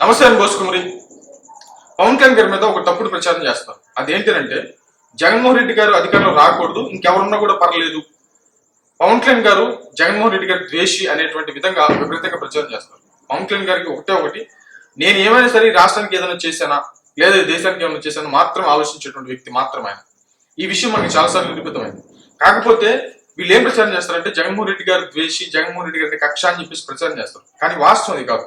నమస్తే అని బోసుకుమరి. పవన్ కళ్యాణ్ గారి మీద ఒక తప్పుడు ప్రచారం చేస్తారు అదేంటంటే జగన్మోహన్ రెడ్డి గారు అధికారంలో రాకూడదు ఇంకెవరున్నా కూడా పర్లేదు. పవన్ కళ్యాణ్ గారు జగన్మోహన్ రెడ్డి గారి ద్వేషి అనేటువంటి విధంగా విపరీతంగా ప్రచారం చేస్తారు. పవన్ కళ్యాణ్ గారికి ఒకటే ఒకటి నేను ఏమైనా సరే రాష్ట్రానికి ఏదైనా చేశానా లేదా దేశానికి ఏమైనా చేశానా మాత్రం ఆలోచించేటువంటి వ్యక్తి మాత్రమే ఆయన. ఈ విషయం మనకి చాలాసార్లు నిరూపితమైంది. కాకపోతే వీళ్ళు ఏం ప్రచారం చేస్తారంటే జగన్మోహన్ రెడ్డి గారు ద్వేషి జగన్మోహన్ రెడ్డి గారి కక్ష అని చెప్పేసి ప్రచారం చేస్తారు. కానీ వాస్తవం అది కాదు.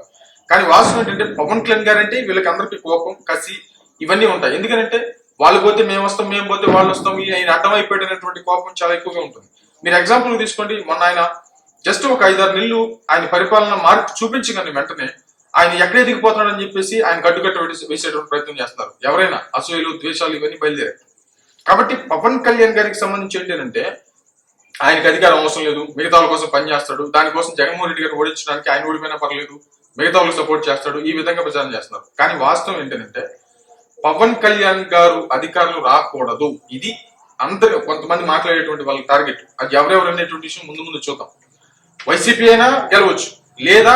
కానీ వాస్తవం ఏంటంటే పవన్ కళ్యాణ్ గారు అంటే వీళ్ళకి అందరికీ కోపం కసి ఇవన్నీ ఉంటాయి. ఎందుకంటే వాళ్ళు పోతే మేము వస్తాం మేము పోతే వాళ్ళు వస్తాం ఆయన అడ్డమైపోయినటువంటి కోపం చాలా ఎక్కువగా ఉంటుంది. మీరు ఎగ్జాంపుల్ తీసుకోండి. మొన్న ఆయన జస్ట్ ఒక ఐదారు నెలలు ఆయన పరిపాలన మార్పు చూపించగండి వెంటనే. ఆయన ఎక్కడే దిగిపోతున్నాడని చెప్పేసి ఆయన గడ్డుకట్ట వేసేటువంటి ప్రయత్నం చేస్తారు. ఎవరైనా అసూయలు ద్వేషాలు ఇవన్నీ బయలుదేరాయి. కాబట్టి పవన్ కళ్యాణ్ గారికి సంబంధించి ఏంటంటే ఆయనకి అధికారం అవసరం లేదు. మిగతా వాళ్ళ కోసం పనిచేస్తాడు దానికోసం జగన్మోహన్ రెడ్డి గారు ఓడించడానికి ఆయన ఓడిపోయినా పర్లేదు. మిగతా వాళ్ళకి సపోర్ట్ చేస్తాడు ఈ విధంగా ప్రచారం చేస్తున్నారు. కానీ వాస్తవం ఏంటంటే పవన్ కళ్యాణ్ గారు అధికారులు రాకూడదు. ఇది అందరు కొంతమంది మాట్లాడేటువంటి వాళ్ళ టార్గెట్ అది ఎవరెవరు అనేటువంటి విషయం ముందు ముందు చూద్దాం. వైసీపీ అయినా గెలవచ్చు. లేదా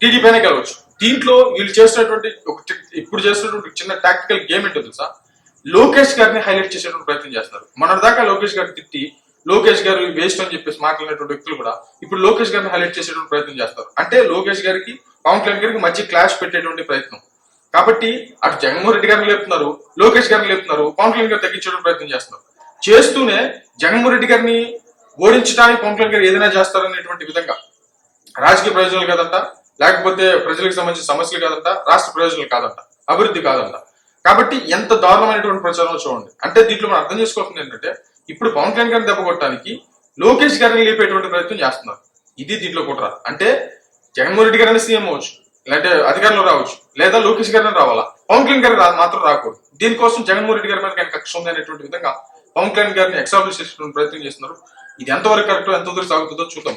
టీడీపీ అయినా గెలవచ్చు. దీంట్లో వీళ్ళు చేసినటువంటి ఒక ఇప్పుడు చేసినటువంటి చిన్న టాక్టికల్ గేమ్ ఏంటో తెలుసా? లోకేష్ గారిని హైలైట్ చేసేటువంటి ప్రయత్నం చేస్తున్నారు. మొన్నటిదాకా లోకేష్ గారిని తిట్టి లోకేష్ గారు వేస్ట్ అని చెప్పేసి మాట్లాడినటువంటి వ్యక్తులు కూడా ఇప్పుడు లోకేష్ గారిని హైలైట్ చేసేటువంటి ప్రయత్నం చేస్తారు అంటే లోకేష్ గారికి పవన్ కళ్యాణ్ గారికి మధ్య క్లాష్ పెట్టేటువంటి ప్రయత్నం. కాబట్టి అటు జగన్మోహన్ రెడ్డి గారిని లేపుతున్నారు లోకేష్ గారిని లేపుతున్నారు పవన్ కళ్యాణ్ గారు తగ్గించడానికి ప్రయత్నం చేస్తున్నారు. చేస్తూనే జగన్మోహన్ రెడ్డి గారిని ఓడించడానికి పవన్ కళ్యాణ్ గారు ఏదైనా చేస్తారనేటువంటి విధంగా రాజకీయ ప్రయోజనాలు కాదంట లేకపోతే ప్రజలకు సంబంధించిన సమస్యలు కాదంట రాష్ట్ర ప్రయోజనాలు కాదంట అభివృద్ధి కాదంట. కాబట్టి ఎంత దారుణమైనటువంటి ప్రచారం చూడండి. అంటే దీంట్లో మనం అర్థం చేసుకోవాల్సింది ఏంటంటే ఇప్పుడు పవన్ కళ్యాణ్ గారిని దెబ్బ కొట్టడానికి లోకేష్ గారిని లేపేటువంటి ప్రయత్నం చేస్తున్నారు. ఇది దీంట్లో కుట్ర. అంటే జగన్మోహన్ రెడ్డి గారిని సీఎం అవ్వచ్చు లేదంటే అధికారంలో రావచ్చు లేదా లోకేష్ గారైనా రావాలా? పవన్ కళ్యాణ్ గారు మాత్రం రాకూడదు. దీనికోసం జగన్మోహన్ రెడ్డి గారి మీద కానీ కక్ష ఉంది అనేటువంటి విధంగా పవన్ కళ్యాణ్ గారిని ఎక్సాబ్లిష్ చేసేటువంటి ప్రయత్నం చేస్తున్నారు. ఇది ఎంతవరకు కరెక్ట్ ఎంతవరకు సాగుతుందో చూద్దాం